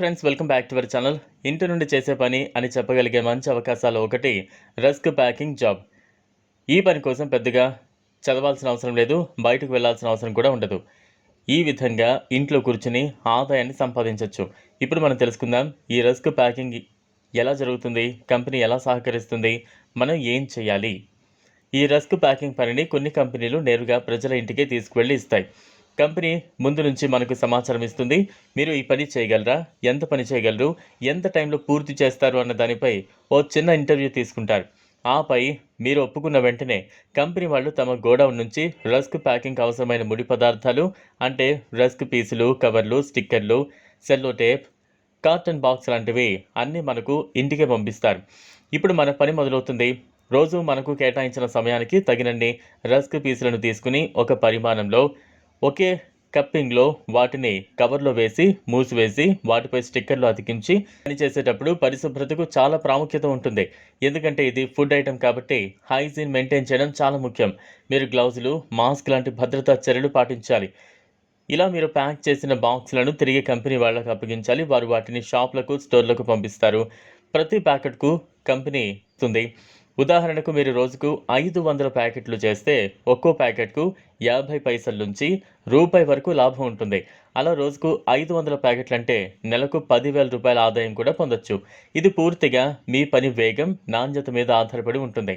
Friends welcome back to our channel ఇంటి నుండి చేసే పని అని చెప్పగలిగే మంచి అవకాశాలు ఒకటి రస్క్ ప్యాకింగ్ జాబ్ ఈ పని కోసం పెద్దగా చదవాల్సిన అవసరం లేదు బయటకు వెళ్ళాల్సిన అవసరం కూడా ఉండదు. ఈ విధంగా ఇంట్లో కూర్చుని ఆదాయాన్ని సంపాదించవచ్చు ఇప్పుడు మనం తెలుసుకుందాం ఈ రస్క్ ప్యాకింగ్ ఎలా జరుగుతుంది కంపెనీ ఎలా సహకరిస్తుంది మనం ఏం చేయాలి? ఈ రస్క్ ప్యాకింగ్ పనిని కొన్ని కంపెనీలు నేరుగా ప్రజల ఇంటికే తీసుకువెళ్ళి ఇస్తాయి. కంపెనీ ముందు నుంచి మనకు సమాచారం ఇస్తుంది. మీరు ఈ పని చేయగలరా? ఎంత పని చేయగలరు? ఎంత టైంలో పూర్తి చేస్తారు అన్న దానిపై ఓ చిన్న ఇంటర్వ్యూ తీసుకుంటారు. ఆపై మీరు ఒప్పుకున్న వెంటనే కంపెనీ వాళ్ళు తమ గోడౌన్ నుంచి రస్క్ ప్యాకింగ్ అవసరమైన ముడి పదార్థాలు అంటే రస్క్ పీసులు కవర్లు స్టిక్కర్లు సెల్లో టేప్ కార్టన్ బాక్స్ లాంటివి అన్నీ మనకు ఇంటికే పంపిస్తారు. ఇప్పుడు మన పని మొదలవుతుంది. రోజు మనకు కేటాయించిన సమయానికి తగినన్ని రస్క్ పీసులను తీసుకుని ఒక పరిమాణంలో ఒకే కప్పింగ్లో వాటిని కవర్లో వేసి మూసివేసి వాటిపై స్టిక్కర్లు అతికించి పని చేసేటప్పుడు పరిశుభ్రతకు చాలా ప్రాముఖ్యత ఉంటుంది. ఎందుకంటే ఇది ఫుడ్ ఐటెం కాబట్టి హైజీన్ మెయింటైన్ చేయడం చాలా ముఖ్యం. మీరు గ్లౌజులు మాస్క్ లాంటి భద్రతా చర్యలు పాటించాలి. ఇలా మీరు ప్యాక్ చేసిన బాక్స్లను తిరిగి కంపెనీ వాళ్ళకు అప్పగించాలి. వారు వాటిని షాప్లకు స్టోర్లకు పంపిస్తారు. ప్రతి ప్యాకెట్కు కంపెనీ ఇస్తుంది ఉదాహరణకు మీరు రోజుకు ఐదు వందల ప్యాకెట్లు చేస్తే ఒక్కో ప్యాకెట్కు యాభై పైసల నుంచి రూపాయి వరకు లాభం ఉంటుంది. అలా రోజుకు ఐదు వందల ప్యాకెట్లు అంటే నెలకు పదివేల రూపాయల ఆదాయం కూడా పొందొచ్చు. ఇది పూర్తిగా మీ పని వేగం నాణ్యత మీద ఆధారపడి ఉంటుంది.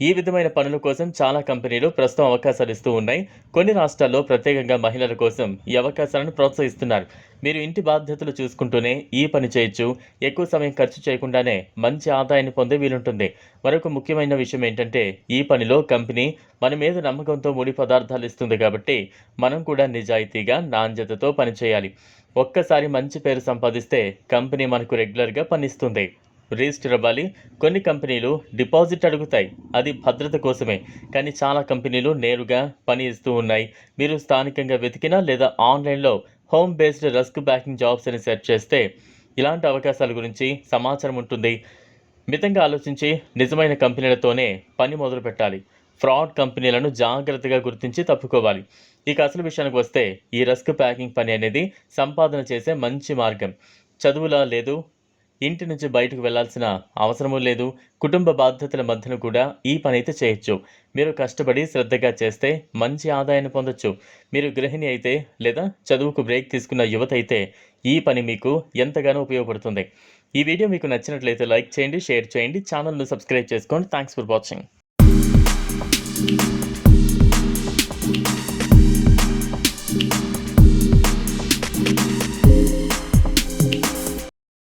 ఈ విధమైన పనుల కోసం చాలా కంపెనీలు ప్రస్తుతం అవకాశాలు ఇస్తూ ఉన్నాయి. కొన్ని రాష్ట్రాల్లో ప్రత్యేకంగా మహిళల కోసం ఈ అవకాశాలను ప్రోత్సహిస్తున్నారు. మీరు ఇంటి బాధ్యతలు చూసుకుంటూనే ఈ పని చేయొచ్చు. ఎక్కువ సమయం ఖర్చు చేయకుండానే మంచి ఆదాయాన్ని పొందే వీలుంటుంది. మరొక ముఖ్యమైన విషయం ఏంటంటే ఈ పనిలో కంపెనీ మన మీద నమ్మకంతో ముడి పదార్థాలు ఇస్తుంది కాబట్టి మనం కూడా నిజాయితీగా నాణ్యతతో పనిచేయాలి. ఒక్కసారి మంచి పేరు సంపాదిస్తే కంపెనీ మనకు రెగ్యులర్గా పనిస్తుంది. రిజిస్టర్ అవ్వాలి. కొన్ని కంపెనీలు డిపాజిట్ అడుగుతాయి. అది భద్రత కోసమే. కానీ చాలా కంపెనీలు నేరుగా పని ఇస్తూ ఉన్నాయి. మీరు స్థానికంగా వెతికినా లేదా ఆన్లైన్లో home based rusk baking jobs అని సెర్చ్ చేస్తే ఇలాంటి అవకాశాల గురించి సమాచారం ఉంటుంది. మితంగా ఆలోచించి నిజమైన కంపెనీలతోనే పని మొదలు పెట్టాలి. ఫ్రాడ్ కంపెనీలను జాగ్రత్తగా గుర్తించి తప్పుకోవాలి. ఇక అసలు విషయానికి వస్తే ఈ రస్క్ ప్యాకింగ్ పని అనేది సంపాదన చేసే మంచి మార్గం. చదువులా లేదు ఇంటి నుంచి బయటకు వెళ్ళాల్సిన అవసరమూ లేదు. కుటుంబ బాధ్యతల మధ్యన కూడా ఈ పని అయితే చేయొచ్చు. మీరు కష్టపడి శ్రద్ధగా చేస్తే మంచి ఆదాయాన్ని పొందొచ్చు. మీరు గృహిణి అయితే లేదా చదువుకు బ్రేక్ తీసుకున్న యువత అయితే ఈ పని మీకు ఎంతగానో ఉపయోగపడుతుంది. ఈ వీడియో మీకు నచ్చినట్లయితే లైక్ చేయండి షేర్ చేయండి ఛానల్ను సబ్స్క్రైబ్ చేసుకోండి. Thanks for watching